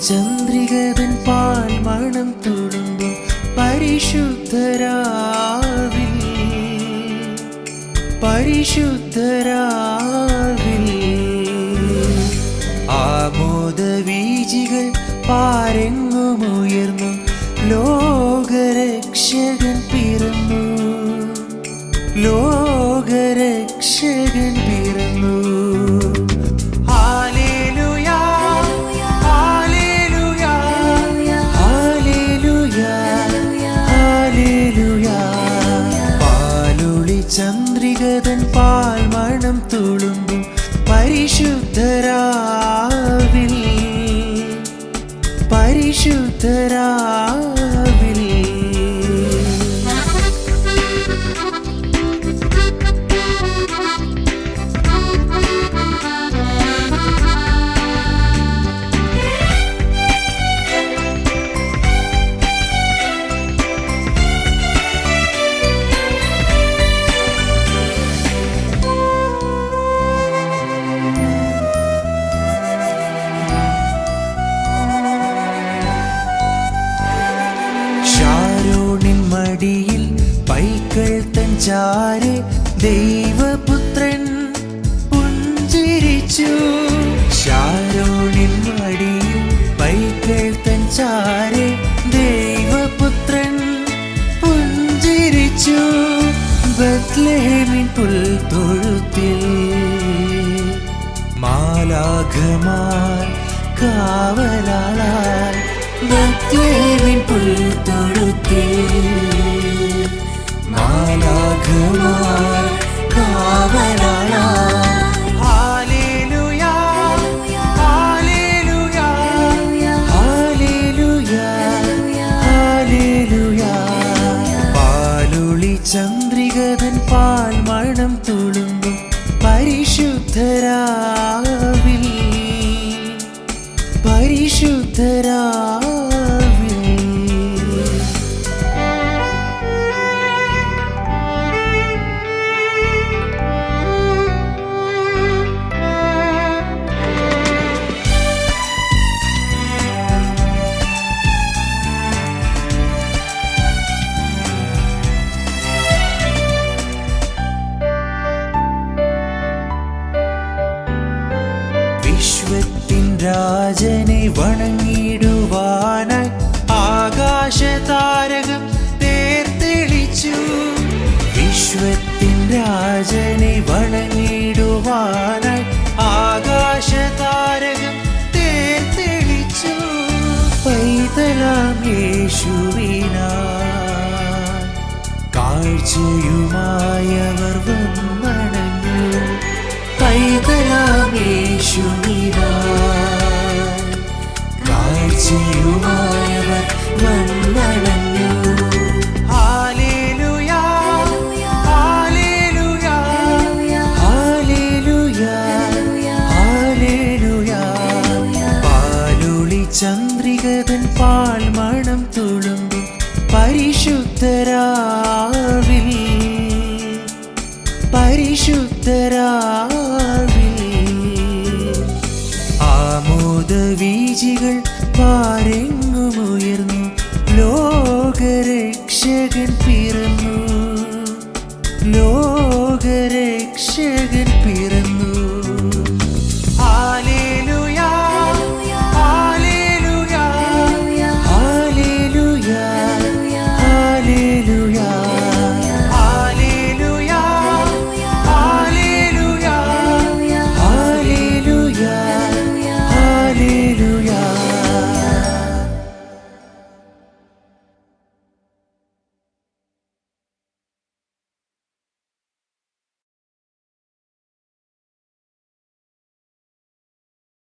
ചന്ദ്രികവൻ പാൽമണം തൊടുമ്പോൾ പരിശുദ്ധരാവിൽ. പരിശുദ്ധരാവിൽ. ആമോദവീചികൾ പാരെങ്ങുമുയർന്നു. ലോകരക്ഷകൻ പിറന്നു. ലോകരക്ഷകൻ ചന്ദ്രികതൻ പാൽമണം തുളുമ്പും പരിശുദ്ധരാവിൽ. പരിശുദ്ധരാവിൽ മടിയിൽ പൈക്കൾ തഞ്ചാരെ ദൈവപുത്രൻ പുഞ്ചിരിച്ചു. ഷാരോണിൻ മടിയിൽ പൈക്കൾ തഞ്ചാരെ ദൈവപുത്രൻ പുഞ്ചിരിച്ചു. ബത്ലേമിൻ പുൽത്തൊഴുത്തിൽ മാലാഘമാർ കാവലാളായി ബത്ലേമിൻ പുൽത്തൊഴുത്തിൽ ചന്ദ്രികതൻ പാൽമണം തുളുമ്പും പരിശുദ്ധരാവിൽ. പരിശുദ്ധരാവിൽ വിശ്വത്തിൻ രാജനെ വണങ്ങിടുവാനായി ആകാശതാരകം തേർത്തെളിച്ചു വിശ്വത്തിൻ രാജനെ വണങ്ങിടുവാനായി ആകാശതാരകം തേർത്തെളിച്ചു പൈതലാം യേശുവിനാ. കാഴ്ചയുമായവർ വന്നണഞ്ഞു. പൈതലാമേശുവിനാ കാഴ്ചയുമായവർ പാൽമണം തുളുമ്പും പരിശുദ്ധരാവിൽ. പരിശുദ്ധരാവിൽ ആമോദവീജികൾ പാരെങ്ങുമുയർന്നു ലോകരക്ഷകൻ പിറന്നു. ലോകരക്ഷകൻ